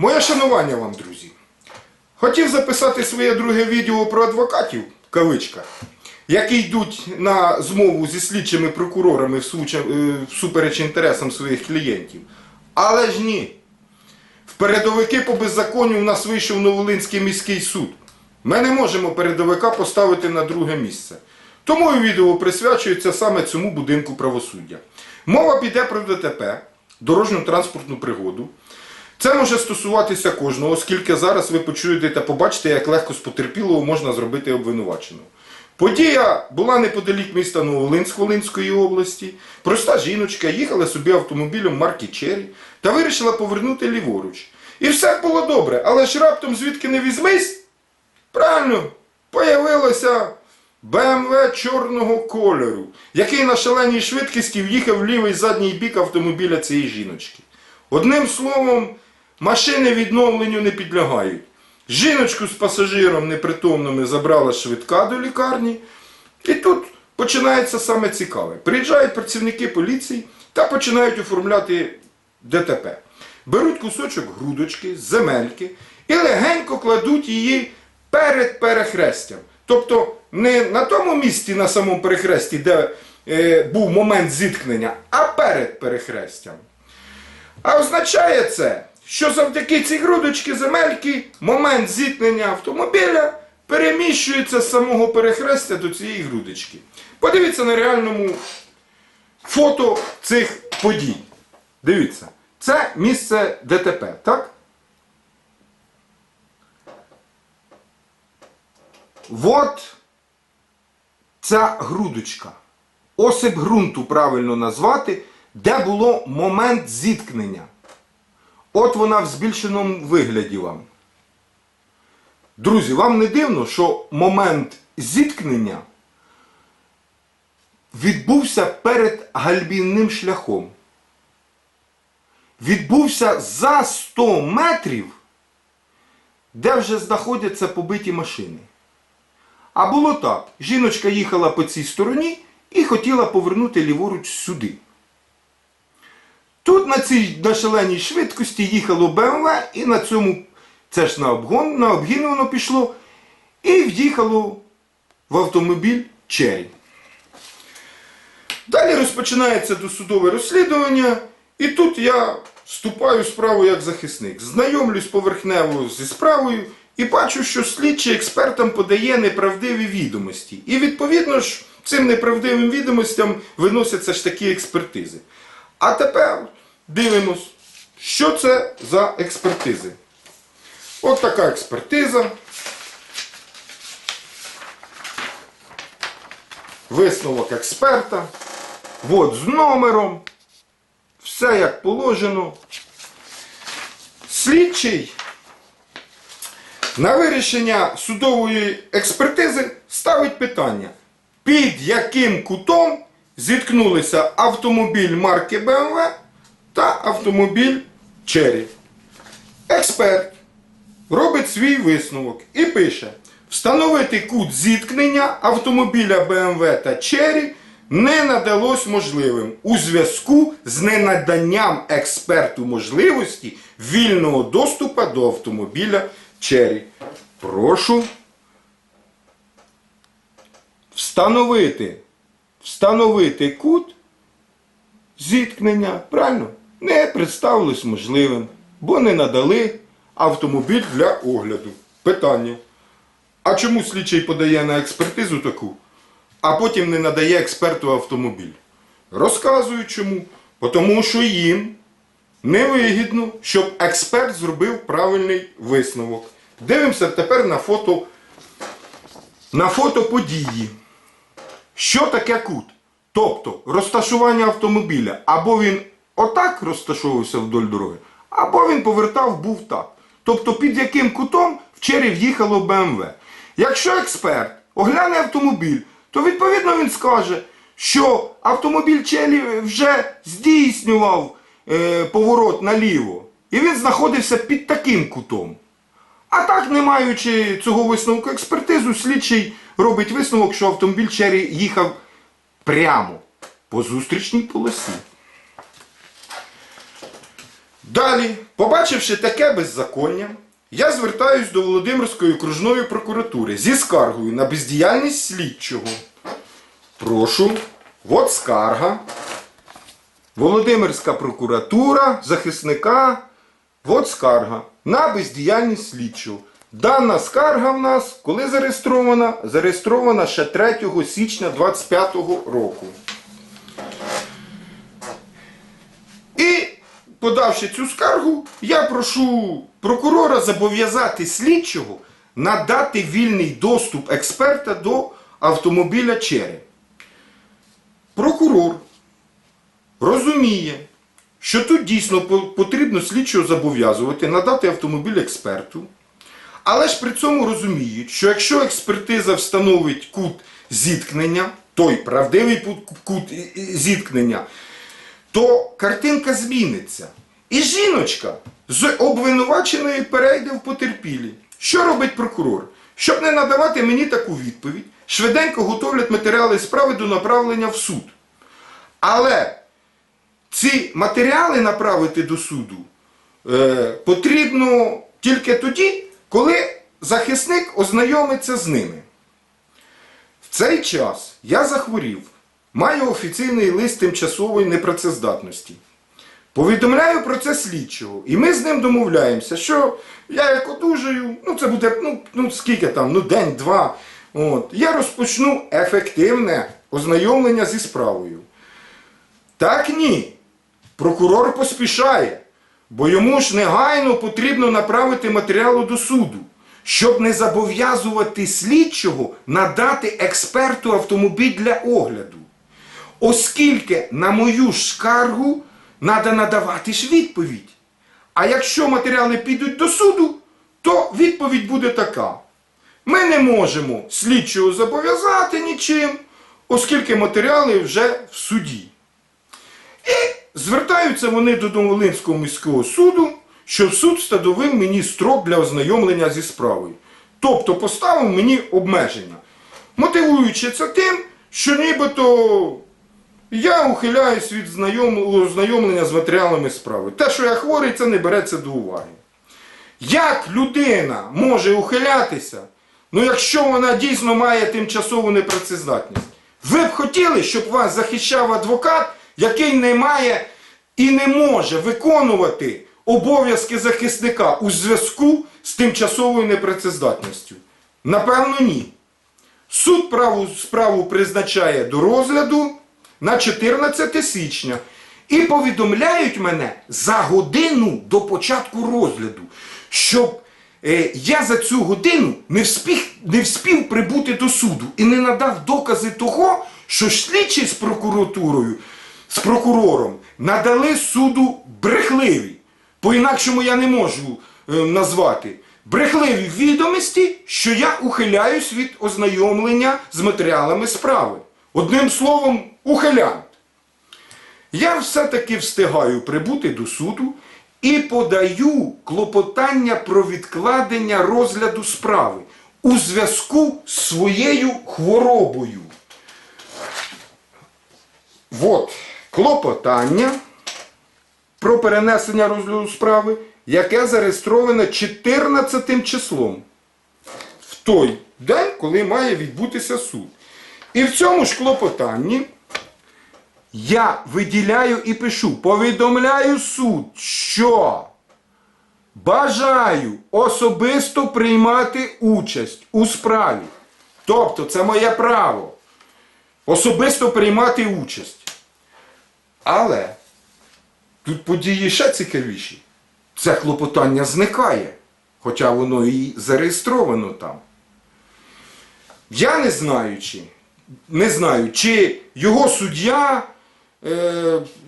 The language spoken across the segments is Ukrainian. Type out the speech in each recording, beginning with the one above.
Моє шанування вам, друзі. Хотів записати своє друге відео про адвокатів, в кавичках, які йдуть на змову зі слідчими прокурорами е, всупереч інтересам своїх клієнтів. Але ж ні. В передовики по беззаконню у нас вийшов Новолинський міський суд. Ми не можемо передовика поставити на друге місце. Тому і відео присвячується саме цьому будинку правосуддя. Мова піде про ДТП, дорожню транспортну пригоду. Це може стосуватися кожного, оскільки зараз ви почуєте та побачите, як легко з потерпілого можна зробити обвинувачену. Подія була неподалік міста Новолинськ Волинської області. Проста жіночка їхала собі автомобілем марки Чері та вирішила повернути ліворуч. І все було добре, але ж раптом звідки не візьмись, правильно, появилося БМВ чорного кольору, який на шаленій швидкості в'їхав в лівий задній бік автомобіля цієї жіночки. Одним словом, машини відновленню не підлягають. Жіночку з пасажиром непритомними забрала швидка до лікарні. І тут починається саме цікаве. Приїжджають працівники поліції та починають оформляти ДТП. Беруть кусочок грудочки, земельки і легенько кладуть її перед перехрестям. Тобто не на тому місці на самому перехресті, де е, був момент зіткнення, а перед перехрестям. А означає це, що завдяки цій грудочці земельки момент зіткнення автомобіля переміщується з самого перехрестя до цієї грудочки. Подивіться на реальному фото цих подій. Дивіться, це місце ДТП, так? От ця грудочка. Осип ґрунту правильно назвати, де було момент зіткнення. От вона в збільшеному вигляді вам. Друзі, вам не дивно, що момент зіткнення відбувся перед гальбінним шляхом. Відбувся за 100 метрів, де вже знаходяться побиті машини. А було так: жіночка їхала по цій стороні і хотіла повернути ліворуч сюди. Тут на цій на шаленій швидкості їхало БМВ, і на цьому, це ж на обгон, на обгін воно пішло, і в'їхало в автомобіль Черрі. Далі розпочинається досудове розслідування, і тут я вступаю в справу як захисник. Знайомлюсь поверхнево зі справою і бачу, що слідчий експертам подає неправдиві відомості. І відповідно ж цим неправдивим відомостям виносяться ж такі експертизи. А тепер дивимось, що це за експертизи. От така експертиза. Висновок експерта. От з номером. Все як положено. Слідчий на вирішення судової експертизи ставить питання, під яким кутом зіткнулися автомобіль марки BMW та автомобіль Cherry. Експерт робить свій висновок і пише: встановити кут зіткнення автомобіля BMW та Cherry не надалось можливим у зв'язку з ненаданням експерту можливості вільного доступу до автомобіля Cherry. Прошу встановити, встановити кут зіткнення, правильно, не представилось можливим, бо не надали автомобіль для огляду. Питання. А чому слідчий подає на експертизу таку, а потім не надає експерту автомобіль? Розказую чому. Тому що їм невигідно, щоб експерт зробив правильний висновок. Дивимося тепер на фото, на фото події. Що таке кут? Тобто розташування автомобіля. Або він отак розташовувався вдоль дороги, або він повертав був так. Тобто під яким кутом в чері в'їхало БМВ. Якщо експерт огляне автомобіль, то відповідно він скаже, що автомобіль Челі вже здійснював е, поворот наліво. І він знаходився під таким кутом. А так, не маючи цього висновку експертизу, слідчий робить висновок, що автомобіль Черрі їхав прямо по зустрічній полосі. Далі, побачивши таке беззаконня, я звертаюсь до Володимирської окружної прокуратури зі скаргою на бездіяльність слідчого. Прошу, от скарга. Володимирська прокуратура, захисника, от скарга на бездіяльність слідчого. Дана скарга в нас, коли зареєстрована? Зареєстрована ще 3 січня 25 року. І, подавши цю скаргу, я прошу прокурора зобов'язати слідчого надати вільний доступ експерта до автомобіля Чере. Прокурор розуміє, що тут дійсно потрібно слідчого зобов'язувати надати автомобіль експерту, але ж при цьому розуміють, що якщо експертиза встановить кут зіткнення, той правдивий кут зіткнення, то картинка зміниться. І жіночка з обвинуваченої перейде в потерпілі. Що робить прокурор? Щоб не надавати мені таку відповідь, швиденько готовлять матеріали справи до направлення в суд. Але ці матеріали направити до суду е, потрібно тільки тоді, коли захисник ознайомиться з ними. В цей час я захворів, маю офіційний лист тимчасової непрацездатності. Повідомляю про це слідчого, і ми з ним домовляємося, що я як одужаю, ну це буде ну, ну скільки там, ну день-два. От, я розпочну ефективне ознайомлення зі справою. Так ні. Прокурор поспішає, бо йому ж негайно потрібно направити матеріали до суду, щоб не зобов'язувати слідчого надати експерту автомобіль для огляду. Оскільки на мою скаргу треба надавати ж відповідь. А якщо матеріали підуть до суду, то відповідь буде така. Ми не можемо слідчого зобов'язати нічим, оскільки матеріали вже в суді. І звертаються вони до Новолинського міського суду, щоб суд встановив мені строк для ознайомлення зі справою. Тобто поставив мені обмеження, мотивуючи це тим, що нібито я ухиляюсь від знайом- ознайомлення з матеріалами справи. Те, що я хворий, це не береться до уваги. Як людина може ухилятися, ну якщо вона дійсно має тимчасову непрацездатність? Ви б хотіли, щоб вас захищав адвокат, який не має і не може виконувати обов'язки захисника у зв'язку з тимчасовою непрацездатністю? Напевно, ні. Суд праву справу призначає до розгляду на 14 січня і повідомляють мене за годину до початку розгляду, щоб е, я за цю годину не вспів, не вспів прибути до суду і не надав докази того, що слідчі з прокуратурою, з прокурором надали суду брехливі. По-інакшому я не можу е, назвати. Брехливі відомості, що я ухиляюсь від ознайомлення з матеріалами справи. Одним словом, ухилянт. Я все-таки встигаю прибути до суду і подаю клопотання про відкладення розгляду справи у зв'язку з своєю хворобою. От клопотання про перенесення розгляду справи, яке зареєстроване 14 числом в той день, коли має відбутися суд. І в цьому ж клопотанні я виділяю і пишу, повідомляю суд, що бажаю особисто приймати участь у справі. Тобто це моє право. Особисто приймати участь. Але тут події ще цікавіші. Це клопотання зникає, хоча воно і зареєстровано там. Я не знаю, чи, не знаю, чи його суддя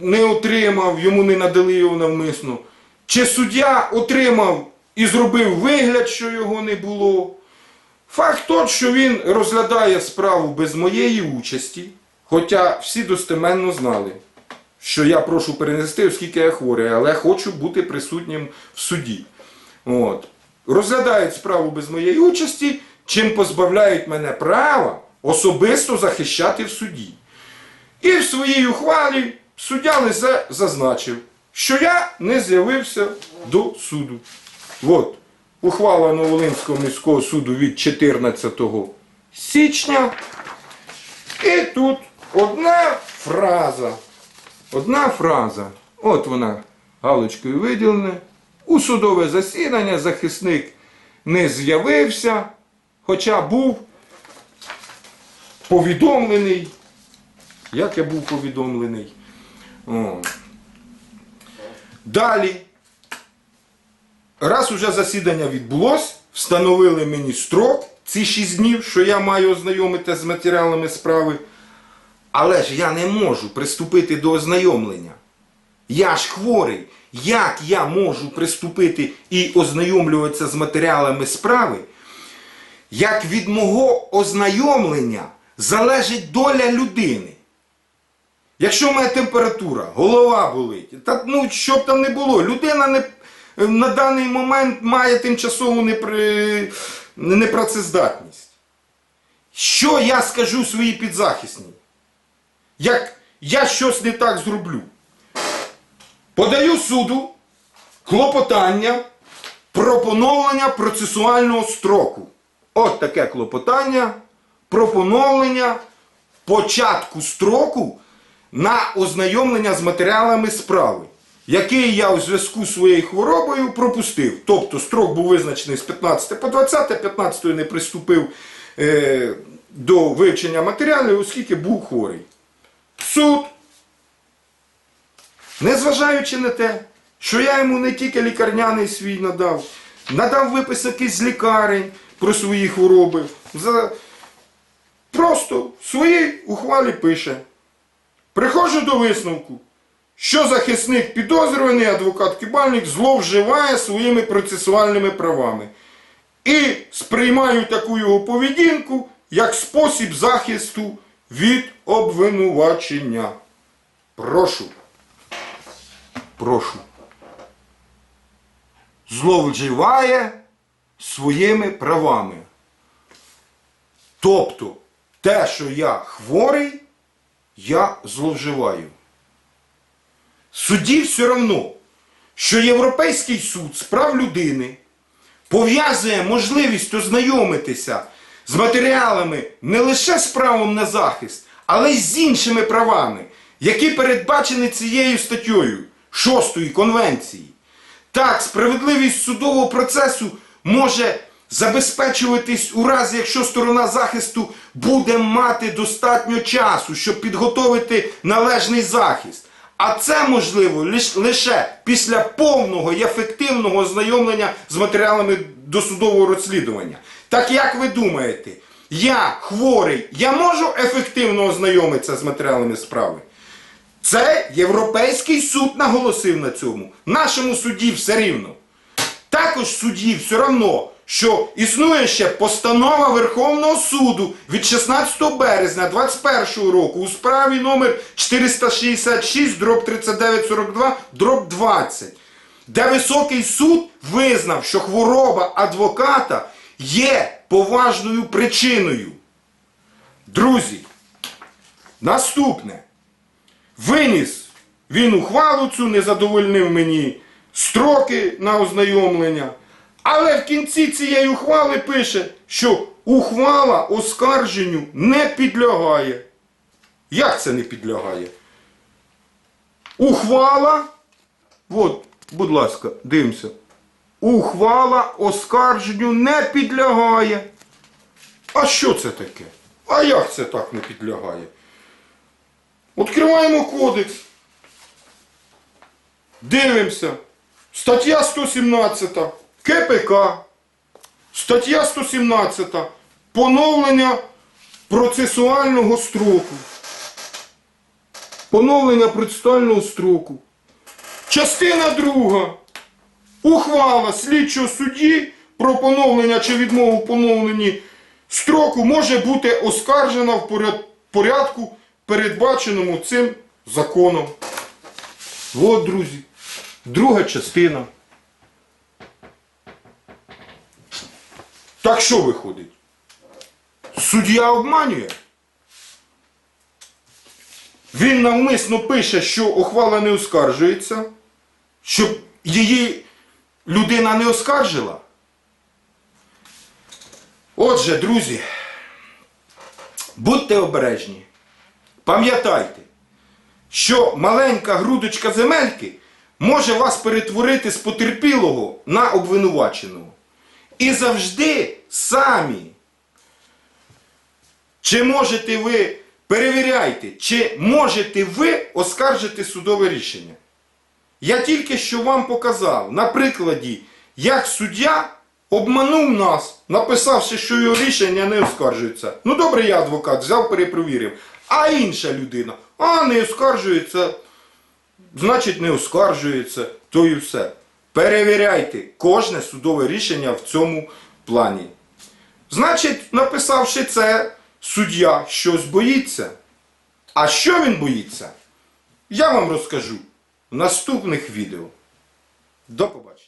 не отримав, йому не надали його навмисно, чи суддя отримав і зробив вигляд, що його не було. Факт тот, що він розглядає справу без моєї участі, хоча всі достеменно знали, що я прошу перенести, оскільки я хворий, але хочу бути присутнім в суді. От. Розглядають справу без моєї участі, чим позбавляють мене права особисто захищати в суді. І в своїй ухвалі суддя лише зазначив, що я не з'явився до суду. От, ухвала Новолинського міського суду від 14 січня. І тут одна фраза. Одна фраза. От вона галочкою виділена. У судове засідання захисник не з'явився, хоча був повідомлений. Як я був повідомлений? О. Далі. Раз уже засідання відбулось, встановили мені строк, ці 6 днів, що я маю ознайомитися з матеріалами справи. Але ж я не можу приступити до ознайомлення. Я ж хворий. Як я можу приступити і ознайомлюватися з матеріалами справи, як від мого ознайомлення залежить доля людини? Якщо в мене температура, голова болить, та ну що б там не було, людина не, на даний момент має тимчасову непри, непрацездатність. Що я скажу своїй підзахисній? Як я щось не так зроблю? Подаю суду клопотання про поновлення процесуального строку. От таке клопотання про поновлення початку строку на ознайомлення з матеріалами справи, який я у зв'язку з своєю хворобою пропустив. Тобто строк був визначений з 15 по 20, 15 не приступив е, до вивчення матеріалів, оскільки був хворий. Суд, незважаючи на те, що я йому не тільки лікарняний свій надав, надав виписок із лікарень про свої хвороби. Просто в своїй ухвалі пише. Приходжу до висновку, що захисник підозрюваний адвокат Кибальник зловживає своїми процесуальними правами. І сприймаю таку його поведінку як спосіб захисту від обвинувачення. Прошу. Прошу. Зловживає своїми правами. Тобто, те, що я хворий, я зловживаю. Судді все одно, що Європейський суд з прав людини пов'язує можливість ознайомитися з матеріалами не лише з правом на захист, але й з іншими правами, які передбачені цією статтею 6 Конвенції. Так, справедливість судового процесу може забезпечуватись у разі, якщо сторона захисту буде мати достатньо часу, щоб підготовити належний захист. А це можливо лише після повного і ефективного ознайомлення з матеріалами досудового розслідування. Так як ви думаєте, я хворий, я можу ефективно ознайомитися з матеріалами справи? Це Європейський суд наголосив на цьому. Нашому суді все рівно. Також судді все одно, що існує ще постанова Верховного суду від 16 березня 2021 року у справі номер 466 дроб 3942 дроб 20, де Високий суд визнав, що хвороба адвоката є поважною причиною. Друзі, наступне. Виніс він ухвалу цю, не задовольнив мені строки на ознайомлення. Але в кінці цієї ухвали пише, що ухвала оскарженню не підлягає. Як це не підлягає? Ухвала, от, будь ласка, дивимося. Ухвала оскарженню не підлягає. А що це таке? А як це так не підлягає? Відкриваємо кодекс. Дивимося. Стаття 117 КПК. Стаття 117. Поновлення процесуального строку. Поновлення процесуального строку. Частина друга. Ухвала слідчого судді про поновлення чи відмову в поновленні строку може бути оскаржена в порядку, передбаченому цим законом. От, друзі, друга частина. Так що виходить? Суддя обманює. Він навмисно пише, що ухвала не оскаржується. щоб її людина не оскаржила? Отже, друзі, будьте обережні. Пам'ятайте, що маленька грудочка земельки може вас перетворити з потерпілого на обвинуваченого. І завжди самі. Чи можете ви, перевіряйте, чи можете ви оскаржити судове рішення? Я тільки що вам показав на прикладі, як суддя обманув нас, написавши, що його рішення не оскаржується. Ну добре, я адвокат, взяв, перепровірив. А інша людина, а не оскаржується, значить не оскаржується, то і все. Перевіряйте кожне судове рішення в цьому плані. Значить, написавши це, суддя щось боїться. А що він боїться? Я вам розкажу в наступних відео. До побачення.